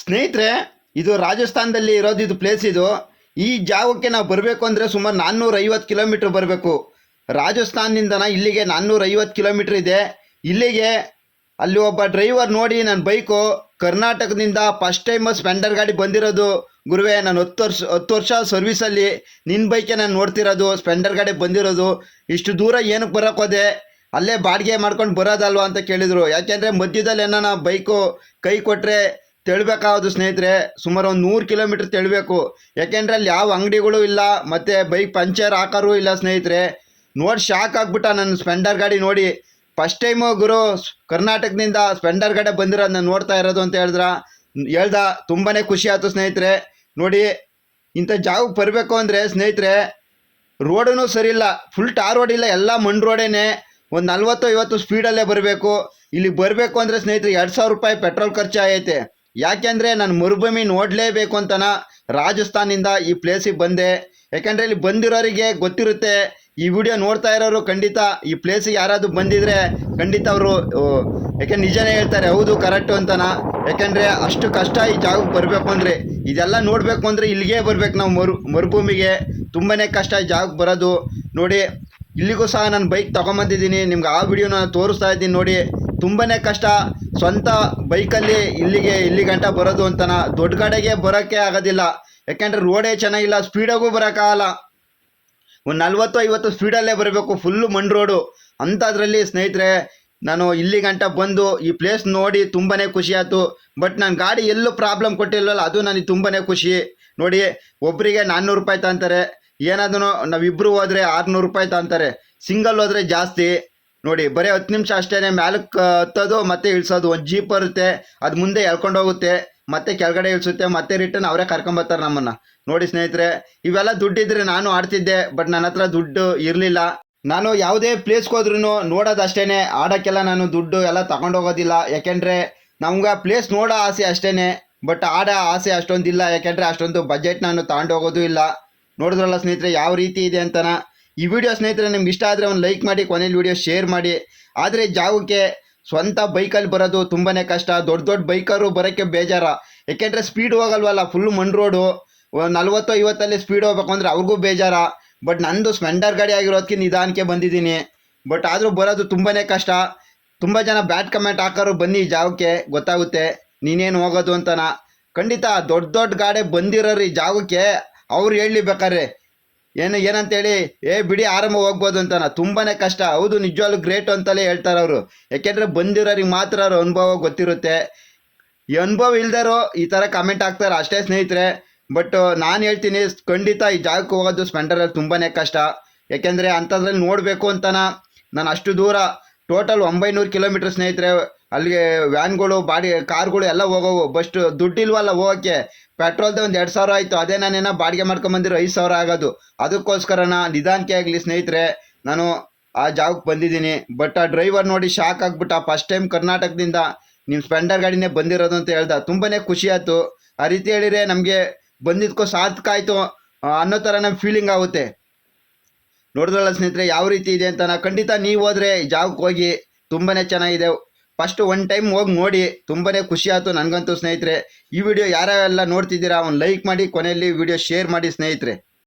ಸ್ನೇಹಿತರೆ, ಇದು ರಾಜಸ್ಥಾನದಲ್ಲಿ ಇರೋದು ಇದು ಪ್ಲೇಸ್ ಇದು. ಈ ಜಾಗಕ್ಕೆ ನಾವು ಬರಬೇಕು ಅಂದರೆ ಸುಮಾರು ನಾನ್ನೂರೈವತ್ತು ಕಿಲೋಮೀಟ್ರ್ ಬರಬೇಕು. ರಾಜಸ್ಥಾನದಿಂದನ ಇಲ್ಲಿಗೆ ನಾನ್ನೂರ ಐವತ್ತು ಕಿಲೋಮೀಟ್ರ್ ಇದೆ. ಇಲ್ಲಿಗೆ ಅಲ್ಲಿ ಒಬ್ಬ ಡ್ರೈವರ್ ನೋಡಿ ನನ್ನ ಬೈಕು ಕರ್ನಾಟಕದಿಂದ ಫಸ್ಟ್ ಟೈಮ್ ಸ್ಪೆಂಡರ್ ಗಾಡಿ ಬಂದಿರೋದು. ಗುರುವೆ, ನಾನು ಹತ್ತು ವರ್ಷ ಹತ್ತು ವರ್ಷ ಸರ್ವಿಸಲ್ಲಿ ನಿನ್ನ ಬೈಕೆ ನಾನು ನೋಡ್ತಿರೋದು, ಸ್ಪೆಂಡರ್ ಗಾಡಿ ಬಂದಿರೋದು. ಇಷ್ಟು ದೂರ ಏನಕ್ಕೆ ಬರೋಕ್ಕೋದೆ ಅಲ್ಲೇ ಬಾಡಿಗೆ ಮಾಡ್ಕೊಂಡು ಬರೋದಲ್ವ ಅಂತ ಕೇಳಿದರು. ಯಾಕೆಂದರೆ ಮಧ್ಯದಲ್ಲಿ ಏನಾನ ಬೈಕು ಕೈ ಕೊಟ್ಟರೆ ತೆಳ್ಬೇಕಾಗೋದು ಸ್ನೇಹಿತರೆ, ಸುಮಾರು ಒಂದು ನೂರು ಕಿಲೋಮೀಟ್ರ್ ತೆಳಬೇಕು. ಯಾಕೆಂದರೆ ಅಲ್ಲಿ ಯಾವ ಅಂಗಡಿಗಳು ಇಲ್ಲ, ಮತ್ತು ಬೈಕ್ ಪಂಚರ್ ಹಾಕೋರು ಇಲ್ಲ ಸ್ನೇಹಿತರೆ. ನೋಡಿ ಶಾಕ್ ಆಗ್ಬಿಟ್ಟ ನನ್ನ ಸ್ಪೆಂಡರ್ ಗಾಡಿ ನೋಡಿ. ಫಸ್ಟ್ ಟೈಮು ಗುರು, ಕರ್ನಾಟಕದಿಂದ ಸ್ಪೆಂಡರ್ ಗಾಡಿ ಬಂದಿರೋದು ನಾನು ನೋಡ್ತಾ ಇರೋದು ಅಂತ ಹೇಳಿದ್ರ. ಹೇಳ್ದ ತುಂಬಾ ಖುಷಿ ಆಯ್ತು ಸ್ನೇಹಿತರೆ. ನೋಡಿ, ಇಂಥ ಜಾಗಕ್ಕೆ ಬರಬೇಕು ಅಂದರೆ ಸ್ನೇಹಿತರೆ ರೋಡೂ ಸರಿ ಇಲ್ಲ. ಫುಲ್ ಟಾರ್ ರೋಡ್ ಇಲ್ಲ, ಎಲ್ಲ ಮಣ್ಣು ರೋಡೇನೆ ಒಂದು ನಲ್ವತ್ತು ಐವತ್ತು ಸ್ಪೀಡಲ್ಲೇ ಬರಬೇಕು. ಇಲ್ಲಿ ಬರಬೇಕು ಅಂದರೆ ಸ್ನೇಹಿತರೆ, ಎರಡು ಸಾವಿರ ರೂಪಾಯಿ ಪೆಟ್ರೋಲ್ ಖರ್ಚು ಆಗೈತೆ ಯಾಕೆಂದರೆ ನಾನು ಮರುಭೂಮಿ ನೋಡಲೇಬೇಕು ಅಂತನ ರಾಜಸ್ಥಾನಿಂದ ಈ ಪ್ಲೇಸಿಗೆ ಬಂದೆ. ಯಾಕೆಂದರೆ ಇಲ್ಲಿ ಬಂದಿರೋರಿಗೆ ಗೊತ್ತಿರುತ್ತೆ, ಈ ವಿಡಿಯೋ ನೋಡ್ತಾ ಇರೋರು ಖಂಡಿತ ಈ ಪ್ಲೇಸಿಗೆ ಯಾರಾದರೂ ಬಂದಿದ್ರೆ ಖಂಡಿತ ಅವರು ಯಾಕೆ ನಿಜನೇ ಹೇಳ್ತಾರೆ, ಹೌದು ಕರೆಕ್ಟು ಅಂತನ. ಯಾಕೆಂದರೆ ಅಷ್ಟು ಕಷ್ಟ ಈ ಜಾಗಕ್ಕೆ ಬರಬೇಕು ಅಂದರೆ, ಇದೆಲ್ಲ ನೋಡಬೇಕು ಅಂದರೆ ಇಲ್ಲಿಗೆ ಬರಬೇಕು ನಾವು ಮರು, ಮರುಭೂಮಿಗೆ. ತುಂಬಾ ಕಷ್ಟ ಈ ಜಾಗಕ್ಕೆ ಬರೋದು. ನೋಡಿ, ಇಲ್ಲಿಗೂ ಸಹ ನಾನು ಬೈಕ್ ತೊಗೊಂಬಂದಿದ್ದೀನಿ, ನಿಮ್ಗೆ ಆ ವಿಡಿಯೋನ ತೋರಿಸ್ತಾ ಇದ್ದೀನಿ ನೋಡಿ. ತುಂಬಾ ಕಷ್ಟ. ಸ್ವಂತ ಬೈಕಲ್ಲಿ ಇಲ್ಲಿಗೆ ಇಲ್ಲಿ ಗಂಟ ಬರೋದು ಅಂತನ ದೊಡ್ಡ ಕಡೆಗೆ ಬರೋಕ್ಕೆ ಆಗೋದಿಲ್ಲ. ಯಾಕೆಂದರೆ ರೋಡೇ ಚೆನ್ನಾಗಿಲ್ಲ ಸ್ಪೀಡಾಗೂ ಬರೋಕ್ಕಾಗಲ್ಲ. ಒಂದು ನಲ್ವತ್ತು, ಐವತ್ತು ಸ್ಪೀಡಲ್ಲೇ ಬರಬೇಕು ಫುಲ್ಲು ಮಣ್ಣು ರೋಡು ಅಂಥದ್ರಲ್ಲಿ ಸ್ನೇಹಿತರೆ, ನಾನು ಇಲ್ಲಿ ಗಂಟ ಬಂದು ಈ ಪ್ಲೇಸ್ ನೋಡಿ ತುಂಬಾ ಖುಷಿ ಆಯ್ತು. ಬಟ್ ನನ್ನ ಗಾಡಿ ಎಲ್ಲೂ ಪ್ರಾಬ್ಲಮ್ ಕೊಟ್ಟಿಲ್ವಲ್ಲ ಅದು ನನಗೆ ತುಂಬನೇ ಖುಷಿ. ನೋಡಿ ಒಬ್ಬರಿಗೆ ನಾನ್ನೂರು ರೂಪಾಯಿ ತಗೊಂತಾರೆ ಏನಾದರೂ ನಾವಿಬ್ಬರು ಹೋದರೆ ಆರುನೂರು ರೂಪಾಯಿ ತಗೊಂತಾರೆ ಸಿಂಗಲ್ ಹೋದರೆ ಜಾಸ್ತಿ. ನೋಡಿ, ಬರೀ ಹತ್ತು ನಿಮಿಷ ಅಷ್ಟೇ ಮ್ಯಾಲಕ್ಕೆ ಹತ್ತೋದು, ಮತ್ತೆ ಇಳಿಸೋದು. ಒಂದು ಜೀಪ್ ಬರುತ್ತೆ, ಅದು ಮುಂದೆ ಎಳ್ಕೊಂಡು ಹೋಗುತ್ತೆ, ಮತ್ತೆ ಕೆಳಗಡೆ ಇಳಿಸುತ್ತೆ, ಮತ್ತೆ ರಿಟರ್ನ್ ಅವರೇ ಕರ್ಕೊಂಬರ್ತಾರೆ ನಮ್ಮನ್ನು. ನೋಡಿ ಸ್ನೇಹಿತರೆ, ಇವೆಲ್ಲ ದುಡ್ಡಿದ್ರೆ ನಾನು ಆಡ್ತಿದ್ದೆ, ಬಟ್ ನನ್ನ ಹತ್ರ ದುಡ್ಡು ಇರಲಿಲ್ಲ. ನಾನು ಯಾವುದೇ ಪ್ಲೇಸ್ಗೆ ಹೋದ್ರೂ ನೋಡೋದು ಅಷ್ಟೇ ಆಡೋಕ್ಕೆಲ್ಲ ನಾನು ದುಡ್ಡು ಎಲ್ಲ ತಗೊಂಡೋಗೋದಿಲ್ಲ ಯಾಕೆಂದರೆ, ನಮ್ಗೆ ಪ್ಲೇಸ್ ನೋಡೋ ಆಸೆ ಅಷ್ಟೇ ಬಟ್ ಆಡೋ ಆಸೆ ಅಷ್ಟೊಂದಿಲ್ಲ. ಯಾಕೆಂದರೆ, ಅಷ್ಟೊಂದು ಬಜೆಟ್ ನಾನು ತಗೊಂಡೋಗೋದು ಇಲ್ಲ. ನೋಡಿದ್ರಲ್ಲ ಸ್ನೇಹಿತರೆ, ಯಾವ ರೀತಿ ಇದೆ ಅಂತನ? ಈ ವಿಡಿಯೋ ಸ್ನೇಹಿತರೆ, ನಿಮ್ಗೆ ಇಷ್ಟ ಆದರೆ ಒಂದು ಲೈಕ್ ಮಾಡಿ ಕೊನೆಯಲ್ಲಿ ವಿಡಿಯೋ ಶೇರ್ ಮಾಡಿ. ಆದರೆ ಜಾಗಕ್ಕೆ ಸ್ವಂತ ಬೈಕಲ್ಲಿ ಬರೋದು ತುಂಬಾ ಕಷ್ಟ. ದೊಡ್ಡ ದೊಡ್ಡ ಬೈಕರು ಬರೋಕ್ಕೆ ಬೇಜಾರ. ಏಕೆಂದರೆ ಸ್ಪೀಡ್ ಹೋಗಲ್ವಲ್ಲ ಫುಲ್ ಮಣ್ಣು ರೋಡು ನಲ್ವತ್ತು ಐವತ್ತಲ್ಲಿ ಸ್ಪೀಡ್ ಹೋಗ್ಬೇಕು ಅಂದರೆ ಅವ್ರಿಗೂ ಬೇಜಾರ. ಬಟ್ ನಂದು ಸ್ಪೆಂಡರ್ ಗಾಡಿ ಆಗಿರೋದಕ್ಕೆ ನಿಧಾನಕ್ಕೆ ಬಂದಿದ್ದೀನಿ. ಬಟ್ ಆದರೂ ಬರೋದು ತುಂಬಾ ಕಷ್ಟ. ತುಂಬ ಜನ ಬ್ಯಾಡ್ ಕಮೆಂಟ್ ಹಾಕೋರು ಬನ್ನಿ ಜಾಗಕ್ಕೆ ಗೊತ್ತಾಗುತ್ತೆ. ನೀನೇನು ಹೋಗೋದು ಅಂತನ. ಖಂಡಿತ ದೊಡ್ಡ ದೊಡ್ಡ ಗಾಡಿ ಬಂದಿರೋರಿ ಜಾಗಕ್ಕೆ ಅವ್ರು ಹೇಳಿ ಬೇಕಾದ್ರೆ. ಏನು, ಏನಂತೇಳಿ? ಏ, ಬಿಡಿ ಆರಾಮ ಹೋಗ್ಬೋದು ಅಂತಾನ. ತುಂಬಾ ಕಷ್ಟ. ಹೌದು, ನಿಜವಾಗ್ಲೂ ಗ್ರೇಟ್ ಅಂತಲೇ ಹೇಳ್ತಾರೆ ಅವರು. ಯಾಕೆಂದ್ರೆ ಬಂದಿರೋರಿಗೆ ಮಾತ್ರ ಅವ್ರ ಅನುಭವ ಗೊತ್ತಿರುತ್ತೆ. ಈ ಅನುಭವ ಇಲ್ದಾರೋ ಈ ಥರ ಕಮೆಂಟ್ ಹಾಕ್ತಾರೆ ಅಷ್ಟೇ ಸ್ನೇಹಿತರೆ. ಬಟ್ ನಾನು ಹೇಳ್ತೀನಿ, ಖಂಡಿತ ಈ ಜಾಗಕ್ಕೆ ಹೋಗೋದು ಸ್ಪೆಂಡರಲ್ಲಿ ತುಂಬಾ ಕಷ್ಟ. ಯಾಕೆಂದ್ರೆ ಅಂಥದ್ರಲ್ಲಿ ನೋಡಬೇಕು ಅಂತಾನ. ನಾನು ಅಷ್ಟು ದೂರ ಟೋಟಲ್ ಒಂಬೈನೂರು ಕಿಲೋಮೀಟ್ರ್ ಸ್ನೇಹಿತರೆ ಅಲ್ಲಿಗೆ ವ್ಯಾನ್ಗಳು, ಬಾಡಿ, ಕಾರ್ಗಳು ಎಲ್ಲ ಹೋಗೋವು. ಬಸ್ಟ್ ದುಡ್ಡಿಲ್ವಲ್ಲ ಹೋಗೋಕ್ಕೆ. ಪೆಟ್ರೋಲ್ದ ಒಂದು ಎರಡು ಸಾವಿರ ಆಯಿತು. ಅದೇ ನಾನೇನೋ ಬಾಡಿಗೆ ಮಾಡ್ಕೊಂಬಂದಿರೋ ಐದು ಸಾವಿರ ಆಗೋದು. ಅದಕ್ಕೋಸ್ಕರನ ನಿಧಾನಕ್ಕೆ ಆಗಲಿ ಸ್ನೇಹಿತರೆ, ನಾನು ಆ ಜಾಗಕ್ಕೆ ಬಂದಿದ್ದೀನಿ. ಬಟ್ ಆ ಡ್ರೈವರ್ ನೋಡಿ ಶಾಕ್ ಆಗಿಬಿಟ್ಟ. ಫಸ್ಟ್ ಟೈಮ್ ಕರ್ನಾಟಕದಿಂದ ನಿಮ್ಮ ಸ್ಪೆಂಡರ್ ಗಾಡಿನೇ ಬಂದಿರೋದು ಅಂತ ಹೇಳ್ದ. ತುಂಬಾ ಖುಷಿ ಆಯ್ತು. ಆ ರೀತಿ ಹೇಳಿದ್ರೆ ನಮಗೆ ಬಂದಿದ್ಕೋ ಸಾರ್ಥಕ ಆಯಿತು. ಅನ್ನೋ ಥರ ಫೀಲಿಂಗ್ ಆಗುತ್ತೆ. ನೋಡಿದ್ರಲ್ಲ ಸ್ನೇಹಿತರೆ, ಯಾವ ರೀತಿ ಇದೆ ಅಂತ. ನಾ ಖಂಡಿತ ನೀವು ಹೋದರೆ ಜಾಗಕ್ಕೆ ಹೋಗಿ ತುಂಬಾ ಚೆನ್ನಾಗಿದೆ. ಫಸ್ಟ್ ಒನ್ ಟೈಮ್ ಹೋಗಿ ನೋಡಿ, ತುಂಬನೇ ಖುಷಿ ಆಯ್ತು ನನಗಂತೂ ಸ್ನೇಹಿತರೆ. ಈ ವಿಡಿಯೋ ಯಾರ್ಯಾವೆಲ್ಲ ನೋಡ್ತಿದ್ದೀರಾ, ಒಂದು ಲೈಕ್ ಮಾಡಿ, ಕೊನೆಯಲ್ಲಿ ವಿಡಿಯೋ ಶೇರ್ ಮಾಡಿ ಸ್ನೇಹಿತರೆ.